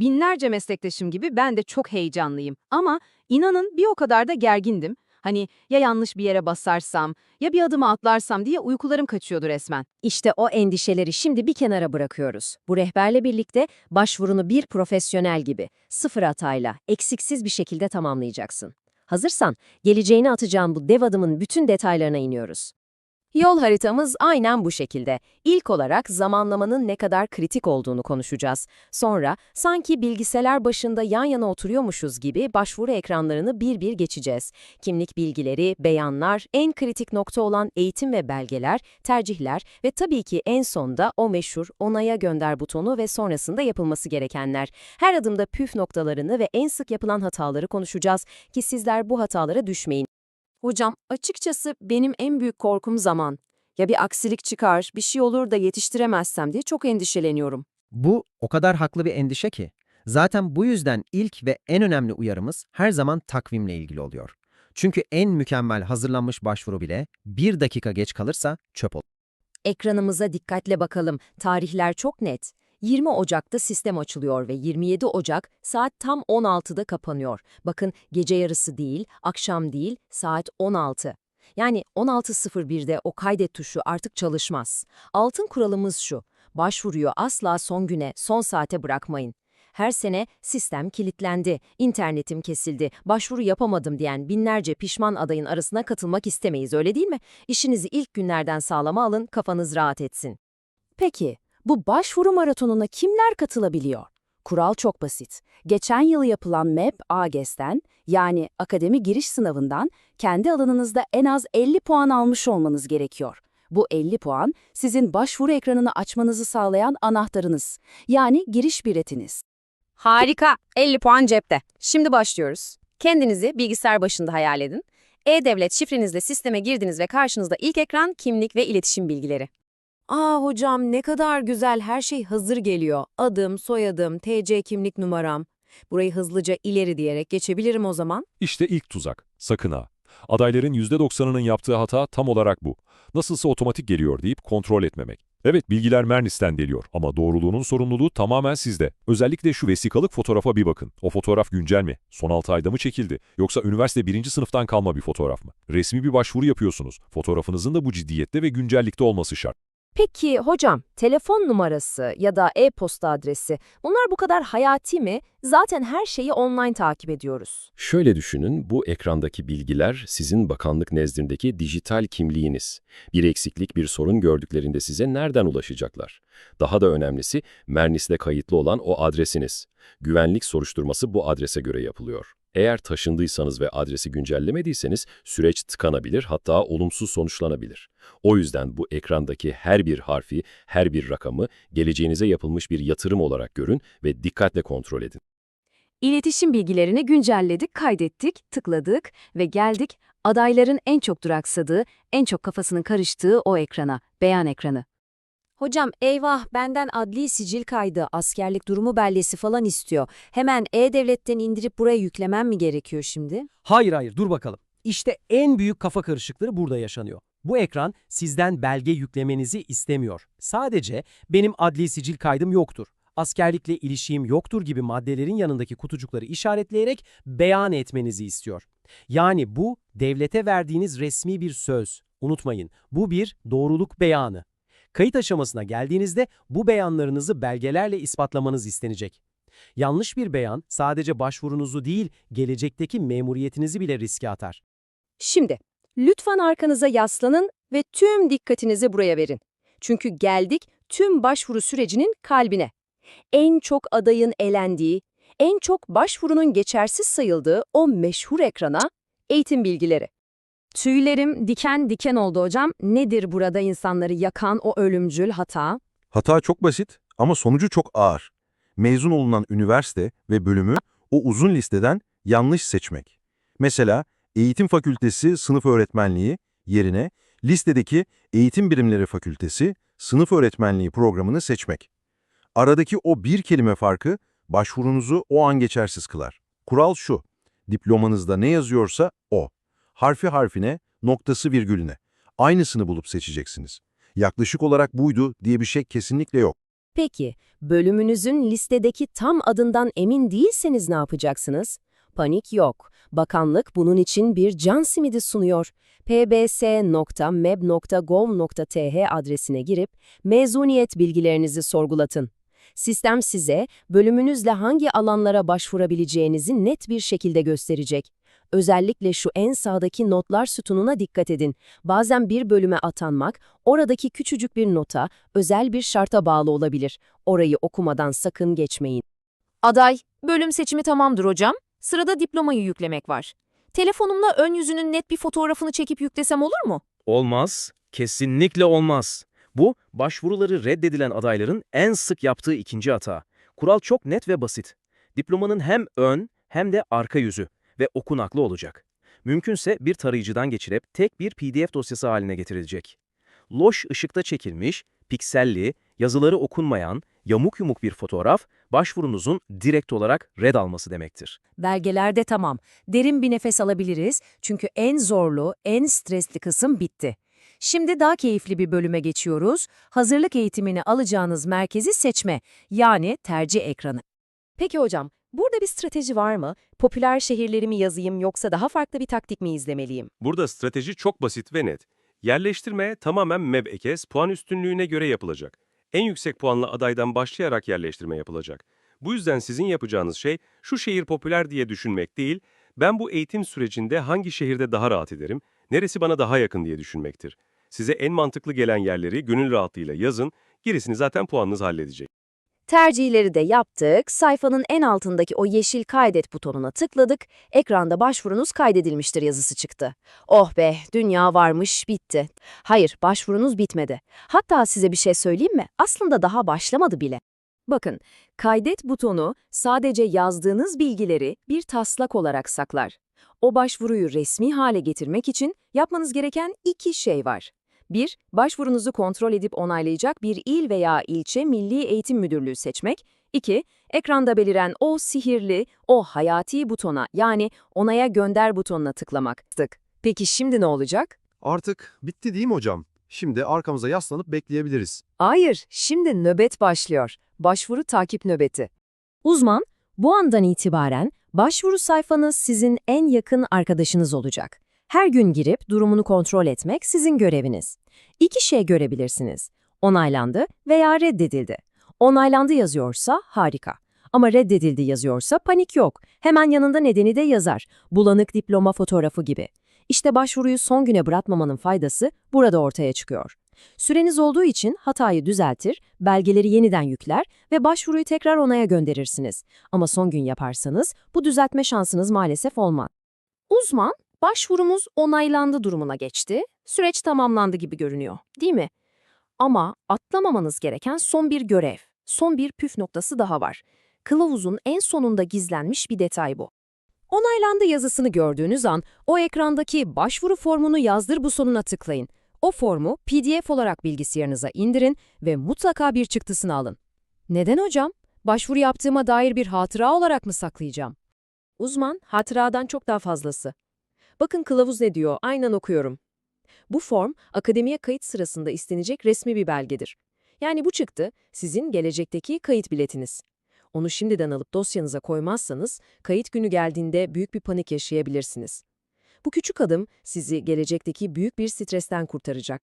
Binlerce meslektaşım gibi ben de çok heyecanlıyım. Ama inanın bir o kadar da gergindim. Hani ya yanlış bir yere basarsam, ya bir adımı atlarsam diye uykularım kaçıyordu resmen. İşte o endişeleri şimdi bir kenara bırakıyoruz. Bu rehberle birlikte başvurunu bir profesyonel gibi, sıfır hatayla, eksiksiz bir şekilde tamamlayacaksın. Hazırsan, geleceğine atacağın bu dev adımın bütün detaylarına iniyoruz. Yol haritamız aynen bu şekilde. İlk olarak zamanlamanın ne kadar kritik olduğunu konuşacağız. Sonra sanki bilgisayar başında yan yana oturuyormuşuz gibi başvuru ekranlarını bir bir geçeceğiz. Kimlik bilgileri, beyanlar, en kritik nokta olan eğitim ve belgeler, tercihler ve tabii ki en sonda o meşhur onaya gönder butonu ve sonrasında yapılması gerekenler. Her adımda püf noktalarını ve en sık yapılan hataları konuşacağız ki sizler bu hatalara düşmeyin. Hocam, açıkçası benim en büyük korkum zaman. Ya bir aksilik çıkar, bir şey olur da yetiştiremezsem diye çok endişeleniyorum. Bu o kadar haklı bir endişe ki. Zaten bu yüzden ilk ve en önemli uyarımız her zaman takvimle ilgili oluyor. Çünkü en mükemmel hazırlanmış başvuru bile bir dakika geç kalırsa çöp olur. Ekranımıza dikkatle bakalım. Tarihler çok net. 20 Ocak'ta sistem açılıyor ve 27 Ocak saat tam 16'da kapanıyor. Bakın gece yarısı değil, akşam değil, saat 16. Yani 16.01'de o kaydet tuşu artık çalışmaz. Altın kuralımız şu, başvuruyu asla son güne, son saate bırakmayın. Her sene sistem kilitlendi, internetim kesildi, başvuru yapamadım diyen binlerce pişman adayın arasına katılmak istemeyiz öyle değil mi? İşinizi ilk günlerden sağlama alın, kafanız rahat etsin. Peki, bu başvuru maratonuna kimler katılabiliyor? Kural çok basit. Geçen yıl yapılan MEP AGES'ten yani akademi giriş sınavından kendi alanınızda en az 50 puan almış olmanız gerekiyor. Bu 50 puan sizin başvuru ekranını açmanızı sağlayan anahtarınız. Yani giriş biletiniz. Harika, 50 puan cepte. Şimdi başlıyoruz. Kendinizi bilgisayar başında hayal edin. E-Devlet şifrenizle sisteme girdiniz ve karşınızda ilk ekran kimlik ve iletişim bilgileri. Aa hocam ne kadar güzel her şey hazır geliyor. Adım, soyadım, TC kimlik numaram. Burayı hızlıca ileri diyerek geçebilirim o zaman. İşte ilk tuzak. Sakın ha. Adayların %90'ının yaptığı hata tam olarak bu. Nasılsa otomatik geliyor deyip kontrol etmemek. Evet bilgiler Mernis'ten geliyor ama doğruluğunun sorumluluğu tamamen sizde. Özellikle şu vesikalık fotoğrafa bir bakın. O fotoğraf güncel mi? Son 6 ayda mı çekildi? Yoksa üniversite birinci sınıftan kalma bir fotoğraf mı? Resmi bir başvuru yapıyorsunuz. Fotoğrafınızın da bu ciddiyette ve güncellikte olması şart. Peki hocam, telefon numarası ya da e-posta adresi bunlar bu kadar hayati mi? Zaten her şeyi online takip ediyoruz. Şöyle düşünün, bu ekrandaki bilgiler sizin bakanlık nezdindeki dijital kimliğiniz. Bir eksiklik, bir sorun gördüklerinde size nereden ulaşacaklar? Daha da önemlisi, Mernis'te kayıtlı olan o adresiniz. Güvenlik soruşturması bu adrese göre yapılıyor. Eğer taşındıysanız ve adresi güncellemediyseniz süreç tıkanabilir hatta olumsuz sonuçlanabilir. O yüzden bu ekrandaki her bir harfi, her bir rakamı geleceğinize yapılmış bir yatırım olarak görün ve dikkatle kontrol edin. İletişim bilgilerini güncelledik, kaydettik, tıkladık ve geldik adayların en çok duraksadığı, en çok kafasının karıştığı o ekrana, beyan ekranı. Hocam eyvah benden adli sicil kaydı, askerlik durumu belgesi falan istiyor. Hemen E-Devlet'ten indirip buraya yüklemem mi gerekiyor şimdi? Hayır hayır dur bakalım. İşte en büyük kafa karışıkları burada yaşanıyor. Bu ekran sizden belge yüklemenizi istemiyor. Sadece benim adli sicil kaydım yoktur, askerlikle ilişiğim yoktur gibi maddelerin yanındaki kutucukları işaretleyerek beyan etmenizi istiyor. Yani bu devlete verdiğiniz resmi bir söz. Unutmayın bu bir doğruluk beyanı. Kayıt aşamasına geldiğinizde bu beyanlarınızı belgelerle ispatlamanız istenecek. Yanlış bir beyan sadece başvurunuzu değil, gelecekteki memuriyetinizi bile riske atar. Şimdi, lütfen arkanıza yaslanın ve tüm dikkatinizi buraya verin. Çünkü geldik tüm başvuru sürecinin kalbine. En çok adayın elendiği, en çok başvurunun geçersiz sayıldığı o meşhur ekrana eğitim bilgileri. Tüylerim diken diken oldu hocam. Nedir burada insanları yakan o ölümcül hata? Hata çok basit ama sonucu çok ağır. Mezun olunan üniversite ve bölümü o uzun listeden yanlış seçmek. Mesela Eğitim Fakültesi Sınıf Öğretmenliği yerine listedeki Eğitim Birimleri Fakültesi Sınıf Öğretmenliği programını seçmek. Aradaki o bir kelime farkı başvurunuzu o an geçersiz kılar. Kural şu, diplomanızda ne yazıyorsa o. Harfi harfine, noktası virgülüne. Aynısını bulup seçeceksiniz. Yaklaşık olarak buydu diye bir şey kesinlikle yok. Peki, bölümünüzün listedeki tam adından emin değilseniz ne yapacaksınız? Panik yok. Bakanlık bunun için bir can simidi sunuyor. pbs.meb.gov.th adresine girip mezuniyet bilgilerinizi sorgulatın. Sistem size bölümünüzle hangi alanlara başvurabileceğinizi net bir şekilde gösterecek. Özellikle şu en sağdaki notlar sütununa dikkat edin. Bazen bir bölüme atanmak, oradaki küçücük bir nota, özel bir şarta bağlı olabilir. Orayı okumadan sakın geçmeyin. Aday, bölüm seçimi tamamdır hocam. Sırada diplomayı yüklemek var. Telefonumla ön yüzünün net bir fotoğrafını çekip yüklesem olur mu? Olmaz. Kesinlikle olmaz. Bu, başvuruları reddedilen adayların en sık yaptığı ikinci hata. Kural çok net ve basit. Diplomanın hem ön hem de arka yüzü ve okunaklı olacak. Mümkünse bir tarayıcıdan geçirip tek bir PDF dosyası haline getirilecek. Loş ışıkta çekilmiş, pikselli, yazıları okunmayan, yamuk yumuk bir fotoğraf, başvurunuzun direkt olarak red alması demektir. Belgelerde tamam. Derin bir nefes alabiliriz çünkü en zorlu, en stresli kısım bitti. Şimdi daha keyifli bir bölüme geçiyoruz. Hazırlık eğitimini alacağınız merkezi seçme, yani tercih ekranı. Peki hocam, burada bir strateji var mı? Popüler şehirleri mi yazayım yoksa daha farklı bir taktik mi izlemeliyim? Burada strateji çok basit ve net. Yerleştirme tamamen MEB-EKES puan üstünlüğüne göre yapılacak. En yüksek puanlı adaydan başlayarak yerleştirme yapılacak. Bu yüzden sizin yapacağınız şey şu şehir popüler diye düşünmek değil, ben bu eğitim sürecinde hangi şehirde daha rahat ederim, neresi bana daha yakın diye düşünmektir. Size en mantıklı gelen yerleri gönül rahatlığıyla yazın, gerisini zaten puanınız halledecek. Tercihleri de yaptık. Sayfanın en altındaki o yeşil kaydet butonuna tıkladık. Ekranda başvurunuz kaydedilmiştir yazısı çıktı. Oh be, dünya varmış, bitti. Hayır, başvurunuz bitmedi. Hatta size bir şey söyleyeyim mi? Aslında daha başlamadı bile. Bakın, kaydet butonu sadece yazdığınız bilgileri bir taslak olarak saklar. O başvuruyu resmi hale getirmek için yapmanız gereken iki şey var. 1. Başvurunuzu kontrol edip onaylayacak bir il veya ilçe Milli Eğitim Müdürlüğü seçmek. 2. Ekranda beliren o sihirli, o hayati butona yani onaya gönder butonuna tıklamak. Tık. Peki şimdi ne olacak? Artık bitti değil mi hocam? Şimdi arkamıza yaslanıp bekleyebiliriz. Hayır, şimdi nöbet başlıyor. Başvuru takip nöbeti. Uzman, bu andan itibaren başvuru sayfanız sizin en yakın arkadaşınız olacak. Her gün girip durumunu kontrol etmek sizin göreviniz. İki şey görebilirsiniz. Onaylandı veya reddedildi. Onaylandı yazıyorsa harika. Ama reddedildi yazıyorsa panik yok. Hemen yanında nedeni de yazar. Bulanık diploma fotoğrafı gibi. İşte başvuruyu son güne bırakmamanın faydası burada ortaya çıkıyor. Süreniz olduğu için hatayı düzeltir, belgeleri yeniden yükler ve başvuruyu tekrar onaya gönderirsiniz. Ama son gün yaparsanız bu düzeltme şansınız maalesef olmaz. Uzman, başvurumuz onaylandı durumuna geçti, süreç tamamlandı gibi görünüyor, değil mi? Ama atlamamanız gereken son bir görev, son bir püf noktası daha var. Kılavuzun en sonunda gizlenmiş bir detay bu. Onaylandı yazısını gördüğünüz an o ekrandaki başvuru formunu yazdır butonuna tıklayın. O formu PDF olarak bilgisayarınıza indirin ve mutlaka bir çıktısını alın. Neden hocam? Başvuru yaptığıma dair bir hatıra olarak mı saklayacağım? Uzman, hatıradan çok daha fazlası. Bakın kılavuz ne diyor, aynen okuyorum. Bu form, akademiye kayıt sırasında istenecek resmi bir belgedir. Yani bu çıktı, sizin gelecekteki kayıt biletiniz. Onu şimdiden alıp dosyanıza koymazsanız, kayıt günü geldiğinde büyük bir panik yaşayabilirsiniz. Bu küçük adım sizi gelecekteki büyük bir stresten kurtaracak.